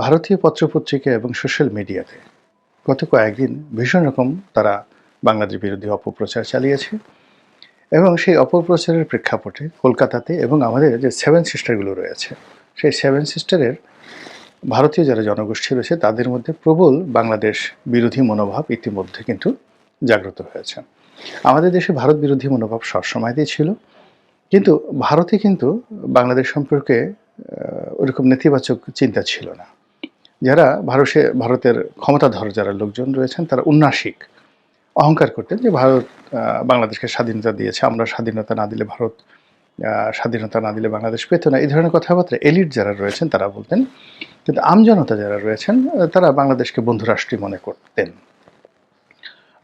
ভারতীয় পত্রপত্রিকা এবং সোশ্যাল মিডিয়াতে গত কয়েকদিন ভীষণ রকম তারা বাংলাদেশ বিরোধী অপপ্রচার চালিয়েছে এবং সেই অপপ্রচারের প্রেক্ষাপটে কলকাতাতে এবং আমাদের যে সেভেন সিস্টারগুলো রয়েছে, সেই সেভেন সিস্টারের ভারতীয় যারা জনগোষ্ঠী রয়েছে, তাদের মধ্যে প্রবল বাংলাদেশ বিরোধী মনোভাব ইতিমধ্যে কিন্তু জাগ্রত হয়েছে। আমাদের দেশে ভারত বিরোধী মনোভাব সবসময়তেই ছিল, কিন্তু ভারতে কিন্তু বাংলাদেশ সম্পর্কে ওরকম নেতিবাচক চিন্তা ছিল না। যারা ভারতে ভারতের ক্ষমতাধর যারা লোকজন রয়েছেন, তারা উন্নাসিক। অহংকার করতেন যে ভারত বাংলাদেশকে স্বাধীনতা দিয়েছে, আমরা স্বাধীনতা না দিলে ভারত স্বাধীনতা না দিলে বাংলাদেশ পেত না। এই ধরনের কথাবার্তা এলিট যারা রয়েছেন, তারা বলতেন। কিন্তু আমজনতা যারা রয়েছেন তারা বাংলাদেশকে বন্ধুরাষ্ট্রী মনে করতেন।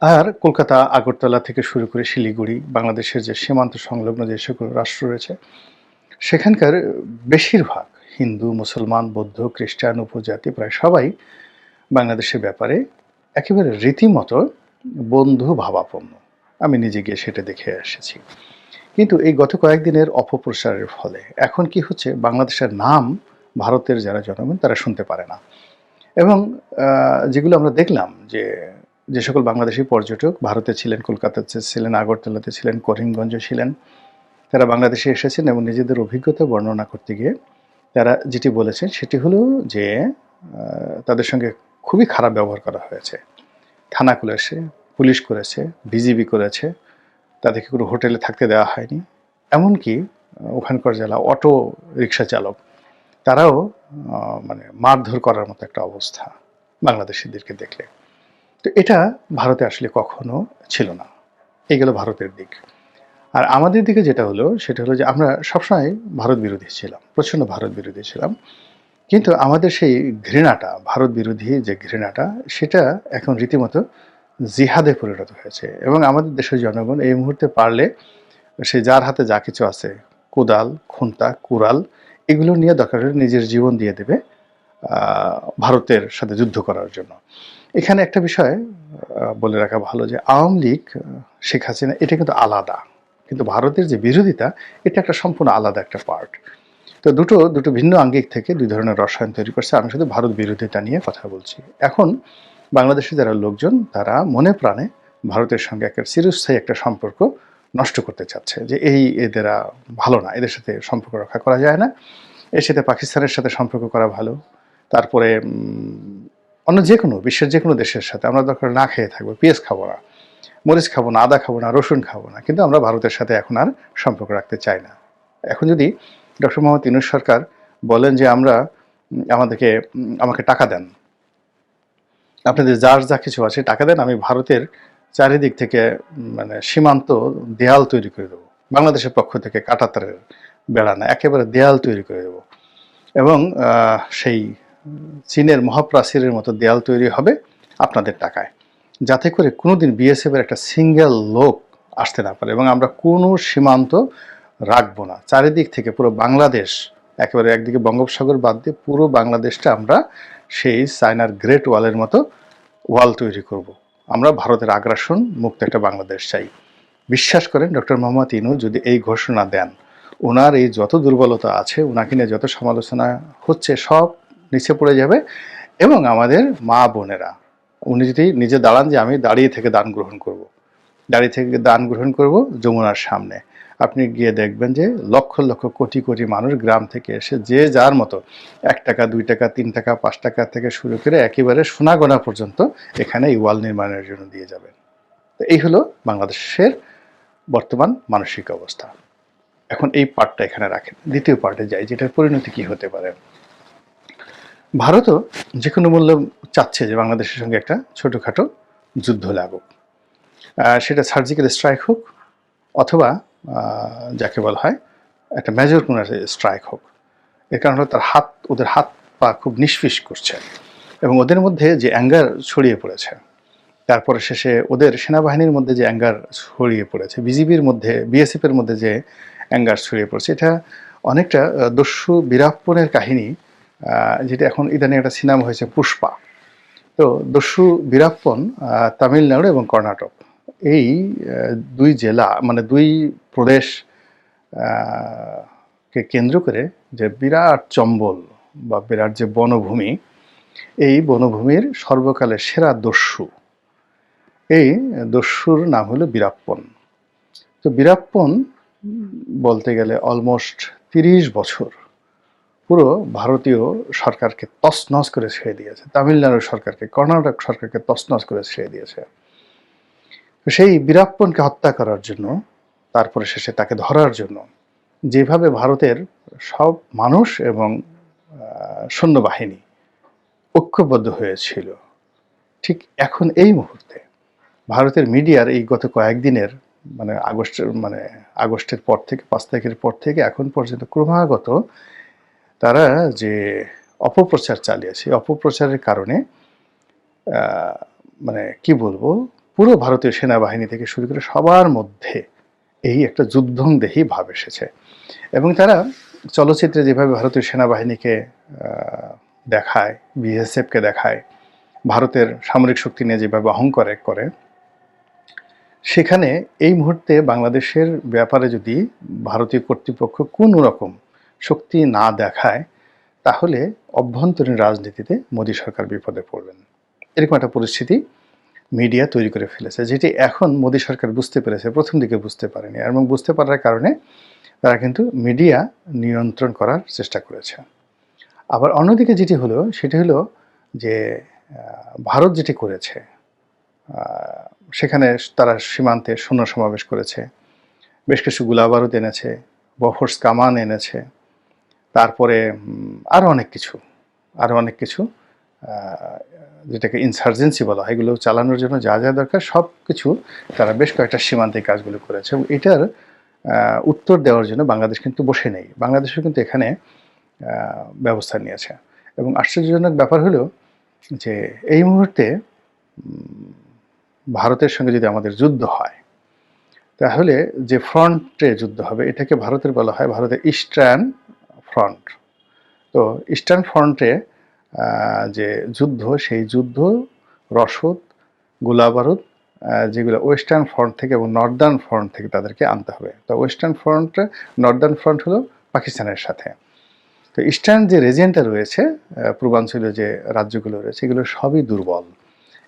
আর কলকাতা, আগরতলা থেকে শুরু করে শিলিগুড়ি, বাংলাদেশের যে সীমান্ত সংলগ্ন যে সকল রাষ্ট্র রয়েছে, সেখানকার বেশিরভাগ হিন্দু, মুসলমান, বৌদ্ধ, খ্রিস্টান, উপজাতি, প্রায় সবাই বাংলাদেশের ব্যাপারে একেবারে রীতিমতো বন্ধু ভাবাপন্ন। আমি নিজে গিয়ে সেটা দেখে এসেছি। কিন্তু এই গত কয়েকদিনের অপপ্রচারের ফলে এখন কি হচ্ছে, বাংলাদেশের নাম ভারতের যারা জনগণ, তারা শুনতে পারে না। এবং যেগুলো আমরা দেখলাম যে যে সকল বাংলাদেশি পর্যটক ভারতে ছিলেন, কলকাতাতে ছিলেন, আগরতলাতে ছিলেন, করিমগঞ্জে ছিলেন, তারা বাংলাদেশে এসেছেন এবং নিজেদের অভিজ্ঞতা বর্ণনা করতে গিয়ে তারা যেটি বলেছেন সেটি হলো যে তাদের সঙ্গে খুবই খারাপ ব্যবহার করা হয়েছে। থানা করেছে পুলিশ করেছে, বিজিবি করেছে, তাদেরকে কোনো হোটেলে থাকতে দেওয়া হয়নি। এমনকি ওখানকার জেলা অটো রিক্সা চালক, তারাও মানে মারধর করার মতো একটা অবস্থা বাংলাদেশিদেরকে দেখলে। তো এটা ভারতে আসলে কখনো ছিল না। এই ভারতের দিক। আর আমাদের দিকে যেটা হলো, সেটা হলো যে আমরা সবসময় ভারত বিরোধী ছিলাম, প্রচণ্ড ভারত বিরোধী ছিলাম। কিন্তু আমাদের সেই ঘৃণাটা, ভারত বিরোধী যে ঘৃণাটা, সেটা এখন রীতিমতো জিহাদে পরিণত হয়েছে। এবং আমাদের দেশের জনগণ এই মুহূর্তে পারলে সে যার হাতে যা কিছু আছে, কোদাল, খুন্তা, কুড়াল, এগুলো নিয়ে দরকার হলে নিজের জীবন দিয়ে দেবে ভারতের সাথে যুদ্ধ করার জন্য। এখানে একটা বিষয় বলে রাখা ভালো যে আওয়ামী লীগ শেখ হাসিনা, এটা কিন্তু আলাদা। কিন্তু ভারতের যে বিরোধিতা, এটা একটা সম্পূর্ণ আলাদা একটা পার্ট তো দুটো দুটো ভিন্ন আঙ্গিক থেকে দুই ধরনের রসায়ন তৈরি করছে। আমি শুধু ভারত বিরোধিতা নিয়ে কথা বলছি। এখন বাংলাদেশে যারা লোকজন, তারা মনে প্রাণে ভারতের সঙ্গে একটা চিরস্থায়ী একটা সম্পর্ক নষ্ট করতে চাচ্ছে। যে এই এদেরা ভালো না, এদের সাথে সম্পর্ক রক্ষা করা যায় না। এর সাথে পাকিস্তানের সাথে সম্পর্ক করা ভালো। তারপরে অন্য যে কোনো বিশ্বের যে কোনো দেশের সাথে আমরা দরকার না খেয়ে থাকব, পেঁয়াজ খাব না। মরিচ খাব না, আদা খাব না, রসুন খাব না, কিন্তু আমরা ভারতের সাথে এখন আর সম্পর্ক রাখতে চাই না। এখন যদি ডক্টর মোহাম্মদ ইনুস সরকার বলেন যে আমরা আমাদেরকে আমাকে টাকা দেন, আপনাদের যার যা কিছু আছে টাকা দেন, আমি ভারতের চারিদিক থেকে মানে সীমান্ত দেয়াল তৈরি করে দেবো। বাংলাদেশের পক্ষ থেকে কাটাতারের বেড়া না, একেবারে দেয়াল তৈরি করে দেবো। এবং সেই চীনের মহাপ্রাচীরের মতো দেয়াল তৈরি হবে আপনাদের টাকায়। যাতে করে কোনোদিন বিএসএফ এর একটা সিঙ্গেল লোক আসতে না পারে এবং আমরা কোনো সীমান্ত রাখব না চারিদিক থেকে পুরো বাংলাদেশ, একেবারে একদিকে বঙ্গোপসাগর বাদ দিয়ে পুরো বাংলাদেশটা আমরা সেই চায়নার গ্রেট ওয়ালের মতো ওয়াল তৈরি করব। আমরা ভারতের আগ্রাসন মুক্ত একটা বাংলাদেশ চাই বিশ্বাস করেন ডক্টর মোহাম্মদ ইনু, যদি এই ঘোষণা দেন ওনার এই যত দুর্বলতা আছে ওনাকে নিয়ে যত সমালোচনা হচ্ছে, সব নিচে পড়ে যাবে এবং আমাদের মা বোনেরা উনি যদি নিজে দাঁড়ান যে আমি দাঁড়িয়ে থেকে দান গ্রহণ করব। দাঁড়িয়ে থেকে দান গ্রহণ করব যমুনার সামনে। আপনি গিয়ে দেখবেন যে লক্ষ লক্ষ কোটি কোটি মানুষ গ্রাম থেকে এসে যে যার মতো এক টাকা, দুই টাকা, তিন টাকা, পাঁচ টাকা থেকে শুরু করে একেবারে সোনাগোনা পর্যন্ত এখানে এই ওয়াল নির্মাণের জন্য দিয়ে যাবেন। তো এই হলো বাংলাদেশের বর্তমান মানসিক অবস্থা। এখন এই পার্টটা এখানে রাখেন। দ্বিতীয় পার্টে যাই, যেটার পরিণতি কি হতে পারে? ভারতও যে কোনো মূল্য চাচ্ছে যে বাংলাদেশের সঙ্গে একটা ছোটোখাটো যুদ্ধ লাগুক। সেটা সার্জিক্যাল স্ট্রাইক হোক অথবা যাকে বলা হয় একটা মেজর কোনো স্ট্রাইক হোক। এর কারণ হলো তার হাত, ওদের হাত পা খুব নিষ্ফিস করছে এবং ওদের মধ্যে যে অ্যাঙ্গার ছড়িয়ে পড়েছে, তারপরে শেষে ওদের সেনাবাহিনীর মধ্যে যে অ্যাঙ্গার ছড়িয়ে পড়েছে, বিজিবির মধ্যে, বিএসএফের মধ্যে যে অ্যাঙ্গার ছড়িয়ে পড়েছে, এটা অনেকটা দস্যু বীরাপ্পনের কাহিনী যেটা এখন ইদানিং একটা সিনেমা হয়েছে, পুষ্পা। তো দস্যু বীরাপ্পন তামিলনাড়ু এবং কর্ণাটক। এই দুই জেলা মানে দুই প্রদেশ কে কেন্দ্র করে যে বিরাট চম্বল বা বিরাট যে বনভূমি, এই বনভূমির সর্বকালের সেরা দস্যু। এই দস্যুর নাম হলো বীরাপ্পন। তো বীরাপ্পন বলতে গেলে অলমোস্ট তিরিশ বছর পুরো ভারতীয় সরকারকে তছনছ করে ছেড়ে দিয়েছে। তামিলনাড়ু সরকারকে, কর্ণাটক সরকারকে তছনছ করে ছেড়ে দিয়েছে। সেই বীরাপ্পনকে হত্যা করার জন্য, তারপরে শেষে তাকে ধরার জন্য, যেভাবে ভারতের সব মানুষ এবং সৈন্যবাহিনী ঐক্যবদ্ধ হয়েছিল, ঠিক এখন এই মুহূর্তে ভারতের মিডিয়ার এই গত কয়েকদিনের মানে আগস্টের মানে আগস্টের পর থেকে, পাঁচ তারিখের পর থেকে এখন পর্যন্ত ক্রমাগত তারা যে অপপ্রচার চালিয়েছে অপপ্রচারের কারণে মানে কি বলব, পুরো ভারতীয় সেনাবাহিনী থেকে শুরু করে সবার মধ্যে এই একটা যুদ্ধংদেহী ভাব এসেছে। এবং তারা চলচ্চিত্রে যেভাবে ভারতীয় সেনাবাহিনীকে দেখায় বিএসএফকে দেখায়, ভারতের সামরিক শক্তি নিয়ে যেভাবে অহংকার করে, সেখানে এই মুহূর্তে বাংলাদেশের ব্যাপারে যদি ভারতীয় কর্তৃপক্ষ কোনো রকম শক্তি না দেখায়, তাহলে অভ্যন্তরীণ রাজনীতিতে মোদী সরকার বিপদে পড়বেন। এরকম একটা পরিস্থিতি মিডিয়া তৈরি করে ফেলেছে, যেটি এখন মোদী সরকার বুঝতে পেরেছে, প্রথম দিকে বুঝতে পারেনি। এবং বুঝতে পারার কারণে তারা কিন্তু মিডিয়া নিয়ন্ত্রণ করার চেষ্টা করেছে। আবার অন্যদিকে যেটি হলো, সেটি হলো যে ভারত যেটি করেছে সেখানে তারা সীমান্তে সৈন্য সমাবেশ করেছে, বেশ কিছু গোলাবারুদ এনেছে, বফর্স কামান এনেছে তারপরে আরও অনেক কিছু আরও অনেক কিছু যেটাকে ইনসার্জেন্সি বলা হয়, এগুলো চালানোর জন্য যা যা দরকার, সব কিছু তারা বেশ কয়েকটা সীমান্তে কাজগুলো করেছে। এবং এটার উত্তর দেওয়ার জন্য বাংলাদেশ কিন্তু বসে নেই। বাংলাদেশও কিন্তু এখানে ব্যবস্থা নিয়েছে। এবং আশ্চর্যজনক ব্যাপার হলো যে, এই মুহূর্তে ভারতের সঙ্গে যদি আমাদের যুদ্ধ হয়, তাহলে যে ফ্রন্টে যুদ্ধ হবে, এটাকে ভারতের বলা হয় ভারতের ইস্টার্ন ফ্রন্ট তো ইস্টার্ন ফ্রন্টে যে যুদ্ধ, সেই যুদ্ধ, রসদ, গোলাবারুদ যেগুলো ওয়েস্টার্ন ফ্রন্ট থেকে এবং নর্দার্ন ফ্রন্ট থেকে তাদেরকে আনতে হবে। তো ওয়েস্টার্ন ফ্রন্ট নর্দার্ন ফ্রন্ট হলো পাকিস্তানের সাথে। তো ইস্টার্ন যে রেজিয়েন্টটা রয়েছে পূর্বাঞ্চলীয় যে রাজ্যগুলো রয়েছে, এগুলো সবই দুর্বল।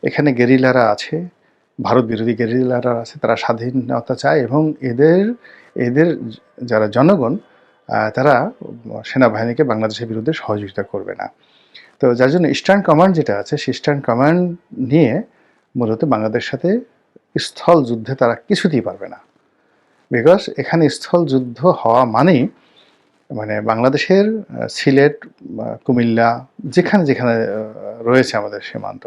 এখানে গেরিলারা আছে, ভারত বিরোধী গেরিলারা আছে, তারা স্বাধীনতা চায় এবং এদের এদের যারা জনগণ তারা সেনাবাহিনীকে বাংলাদেশের বিরুদ্ধে সহযোগিতা করবে না। তো যার জন্য ইস্টার্ন কমান্ড যেটা আছে, সেই ইস্টার্ন কমান্ড নিয়ে মূলত বাংলাদেশের সাথে স্থল যুদ্ধে তারা কিছুতেই পারবে না। বিকজ এখানে স্থল যুদ্ধ হওয়া মানেই মানে বাংলাদেশের সিলেট কুমিল্লা, যেখানে যেখানে রয়েছে আমাদের সীমান্ত,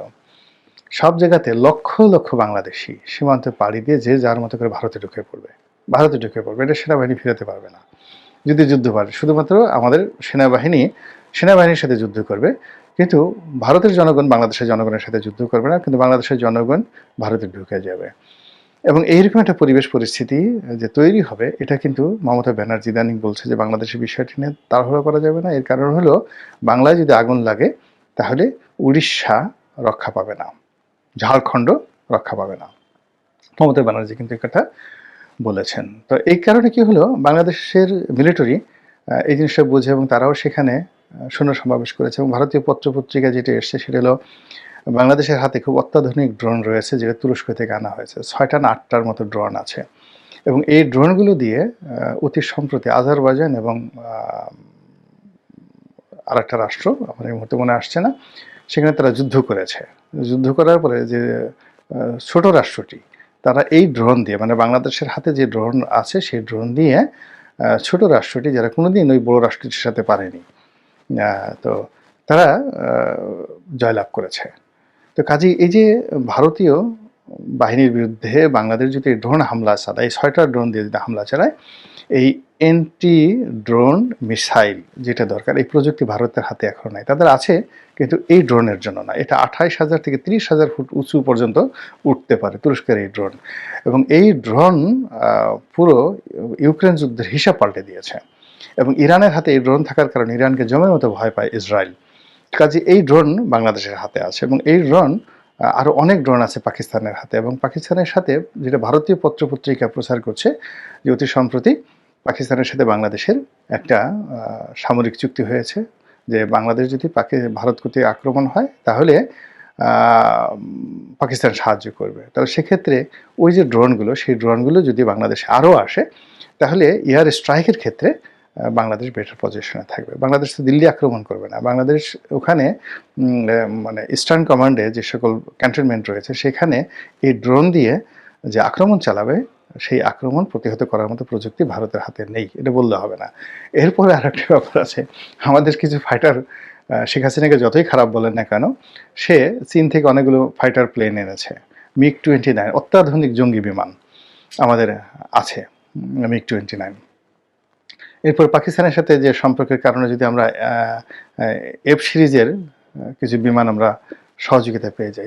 সব জায়গাতে লক্ষ লক্ষ বাংলাদেশি সীমান্তে পাড়ি দিয়ে যে যার মতো করে ভারতে ঢুকে পড়বে, ভারতে ঢুকে পড়বে। এটা সেনাবাহিনী ফিরাতে পারবে না। যদি যুদ্ধ পারে শুধুমাত্র আমাদের সেনাবাহিনী, সেনাবাহিনীর সাথে যুদ্ধ করবে, কিন্তু ভারতের জনগণ বাংলাদেশের জনগণের সাথে যুদ্ধ করবে না, কিন্তু বাংলাদেশের জনগণ ভারতে ঢুকে যাবে। এবং এইরকম একটা পরিবেশ পরিস্থিতি যে তৈরি হবে, এটা কিন্তু মমতা ব্যানার্জি ইদানিং বলছে যে বাংলাদেশের বিষয়টি নিয়ে তাড়াহুড়ো করা যাবে না। এর কারণ হলো, বাংলায় যদি আগুন লাগে, তাহলে উড়িষ্যা রক্ষা পাবে না, ঝাড়খণ্ড রক্ষা পাবে না। মমতা ব্যানার্জি কিন্তু এই কথা বলেছেন। তো এই কারণে কি হলো, বাংলাদেশের মিলিটারি এই জিনিসটা বুঝে এবং তারাও সেখানে সৈন্য সমাবেশ করেছে এবং ভারতীয় পত্রপত্রিকা যেটা এসছে সেটা হলো, বাংলাদেশের হাতে খুব অত্যাধুনিক ড্রোন রয়েছে যেটা তুরস্ক থেকে আনা হয়েছে। ছয়টা না আটটার মতো ড্রোন আছে। এবং এই ড্রোনগুলো দিয়ে অতি সম্প্রতি আজারবাইজান এবং আর একটা রাষ্ট্র, আমার এই মুহূর্তে মনে আসছে না, সেখানে তারা যুদ্ধ করেছে। যুদ্ধ করার পরে যে ছোট রাষ্ট্রটি তারা এই ড্রোন দিয়ে মানে বাংলাদেশের হাতে যে ড্রোন আছে, সেই ড্রোন দিয়ে ছোট রাষ্ট্রটি যারা কোনোদিন ওই বড় রাষ্ট্রটির সাথে পারেনি তো তারা জয়লাভ করেছে। তো কাজে এই যে ভারতীয় বাহিনীর বিরুদ্ধে বাংলাদেশ যদি ড্রোন হামলা চালায়, এই ছয়টা ড্রোন দিয়ে যদি হামলা চালায়, এই এন্টি ড্রোন মিসাইল যেটা দরকার, এই প্রযুক্তি ভারতের হাতে এখন নাই। তাদের আছে, কিন্তু এই ড্রোনের জন্য না। এটা আঠাইশ হাজার থেকে তিরিশ হাজার ফুট উঁচু পর্যন্ত উঠতে পারে তুরস্কের এই ড্রোন এবং এই ড্রোন পুরো ইউক্রেন যুদ্ধের হিসাব পাল্টে দিয়েছে। এবং ইরানের হাতে এই ড্রোন থাকার কারণে ইরানকে জমের মতো ভয় পায় ইসরায়েল। কাজে এই ড্রোন বাংলাদেশের হাতে আছে এবং এই ড্রোন আরও অনেক ড্রোন আছে পাকিস্তানের হাতে। এবং পাকিস্তানের সাথে যেটা ভারতীয় পত্রপত্রিকা প্রচার করছে যে অতি সম্প্রতি পাকিস্তানের সাথে বাংলাদেশের একটা সামরিক চুক্তি হয়েছে যে বাংলাদেশ যদি পাকি, ভারত কর্তৃক আক্রমণ হয়, তাহলে পাকিস্তান সাহায্য করবে। তাহলে সেক্ষেত্রে ওই যে ড্রোনগুলো, সেই ড্রোনগুলো যদি বাংলাদেশে আরও আসে, তাহলে এয়ার স্ট্রাইকের ক্ষেত্রে বাংলাদেশ বেটার পজিশনে থাকবে। বাংলাদেশ তো দিল্লি আক্রমণ করবে না। বাংলাদেশ ওখানে মানে ইস্টার্ন কমান্ডে যে সকল ক্যান্টনমেন্ট রয়েছে, সেখানে এই ড্রোন দিয়ে যে আক্রমণ চালাবে, সেই আক্রমণ প্রতিহত করার মতো প্রযুক্তি ভারতের হাতে নেই, এটা বললে হবে না। এরপরে আর একটা ব্যাপার আছে, আমাদের কিছু ফাইটার শেখ হাসিনাকে যতই খারাপ বলেন না কেন, সে চীন থেকে অনেকগুলো ফাইটার প্লেন এনেছে। মিগ টোয়েন্টি নাইন অত্যাধুনিক জঙ্গি বিমান আমাদের আছে মিগ টোয়েন্টি নাইন এরপর পাকিস্তানের সাথে যে সম্পর্কের কারণে যদি আমরা এফ সিরিজের কিছু বিমান আমরা সহযোগিতা পেয়ে যাই